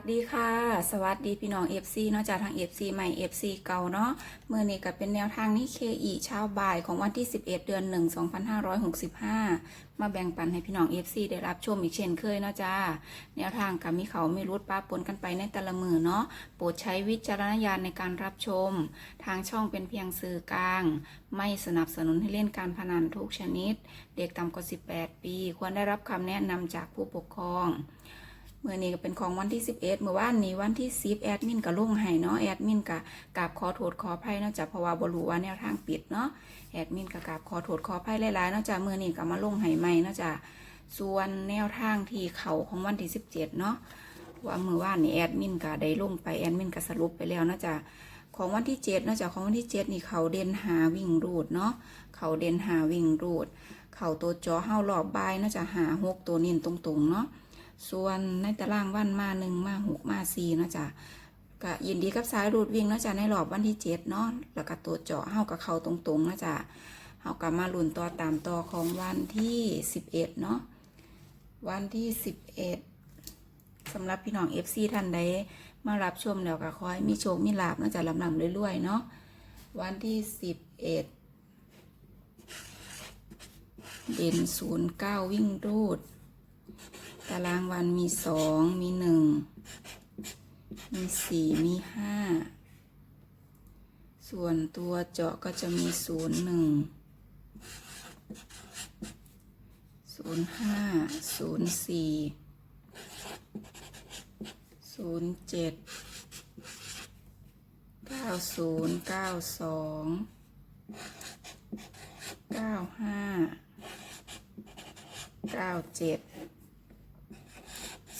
สวัสดีพี่น้อง FC เนาะจากทาง FC ใหม่ FC เก่าเนาะเมื่อนี้ก็เป็นแนวทางนี้ KE เช้าบ่ายของวันที่ 11 เดือน 1 2565 มาแบ่งปันให้พี่น้อง FC ได้รับชมอีกเช่นเคยเนาะจ้าแนวทางกับมีเขาไม่รุดป้าปนกันไปในแต่ละมือเนาะโปรดใช้วิจารณญาณในการรับชม ทางช่องเป็นเพียงสื่อกลาง ไม่สนับสนุนให้เล่นการพนันทุกชนิด เด็กต่ำกว่า 18 ปี ควรได้รับคำแนะนำจากผู้ปกครอง เมื่อนี้ก็เป็นของวันที่ 11เมื่อวานนี้วันที่10แอดมินก็ลงให้เนาะแอดมินก็กราบขอโทษขออภัยเนาะจ้ะเพราะว่าบ่รู้ว่าแนวทางปิดเนาะแอดมินก็กราบขอโทษขออภัยหลายๆเนาะจ้ะเมื่อนี้ก็มาลงให้ใหม่เนาะจ้ะส่วนแนวทางที่เขาของวันที่ 17เนาะว่าเมื่อวานนี้แอดมินก็ได้ลงไปแอดมินก็สรุปไปแล้วเนาะจ้ะของวันที่7เนาะจ้ะของวันที่7นี่เขาเด่นหาวิ่งรูดเนาะเขาเด่นหาวิ่งรูด เขาตัวจอเฮารอบบายเนาะจ้ะหาหกตัวน้นตรงๆเนาะ ส่วนในตารางวันมาหนึ่งมาหกมาสี่เนาะจ้ะก็ยินดีกับสายรูดวิ่งเนาะจ้ะในรอบวันที่เจ็ดเนาะแล้วก็ตัวเจาะเฮากับเขาตรงๆเนาะจ้ะเฮากับมาลุ้นต่อตามต่อของวันที่สิบเอ็ดเนาะวันที่สิบเอ็ดสำหรับพี่น้องเอฟซีท่านใดมารับชมแล้วก็ขอให้มีโชคมีลาบเนาะจ้ะลำลำเรื่อยๆเนาะวันที่สิบเอ็ดเด่นศูนย์เก้าวิ่งรูด ตารางวันมีสองมีหนึ่งมีสี่มีห้าส่วนตัวเจาะก็จะมีศูนย์หนึ่งศูนย์ห้าศูนย์สี่ศูนย์เจ็ดเก้าศูนย์เก้าสองเก้าห้าเก้าเจ็ด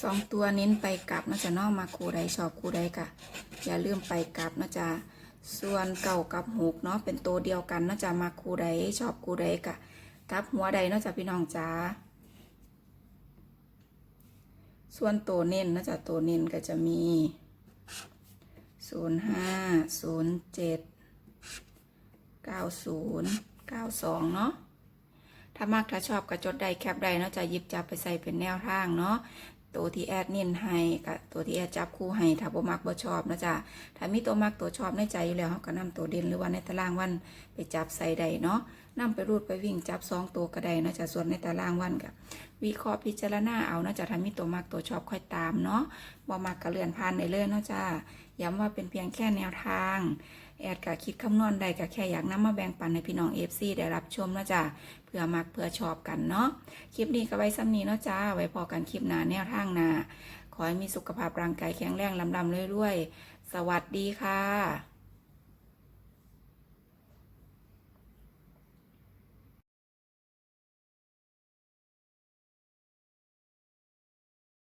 สองตัวเน้นไปกลับนะจ๊ะนอกมาคูใดชอบคูใดกะอย่าลืมไปกลับนะจ๊ะส่วนเก่ากับหกเนาะเป็นตัวเดียวกันนะจ๊ะมาคูใดชอบคูใดกะกับหัวใดเนาะจ๊ะพี่น้องจ้าส่วนตัวเน้นนะจ๊ะตัวเน้นก็จะมีศูนย์ห้าศูนย์เจ็ดเก้าศูนย์เก้าสองเนาะถ้ามากถ้าชอบก็จดได้แคปได้เนาะจะหยิบจับไปใส่เป็นแนวทางเนาะ ตัวที่แอดเน้นให้กับตัวที่แอดจับคู่ให้ถ้าบ่มักบ่ชอบนะจ๊ะถ้ามีตัวมักตัวชอบในใจอยู่แล้วเขาก็นำตัวเด่นหรือว่าในตารางวันไปจับใส่ได้เนาะนำไปรูดไปวิ่งจับสองตัวก็ไดนะจ๊ะส่วนในตารางวันก็วิเคราะห์พิจารณาเอานะจ๊ะถ้ามีตัวมักตัวชอบค่อยตามเนาะบ่มักก็เลื่อนผ่านได้เลยเนะจ้าย้ำว่าเป็นเพียงแค่แนวทาง แอดกะคิดคำนวณได้กะแค่อยากนำมาแบ่งปันให้พี่น้องเอฟซีได้รับชมนะจ๊ะเพื่อมักเพื่อชอบกันเนาะคลิปนี้ก็ไว้ซ้ำนี้เนาะจ้าไว้พอกันคลิปหน้าแนวทางหน้าขอให้มีสุขภาพร่างกายแข็งแรงลำลำเรื่อยๆ สวัสดีค่ะ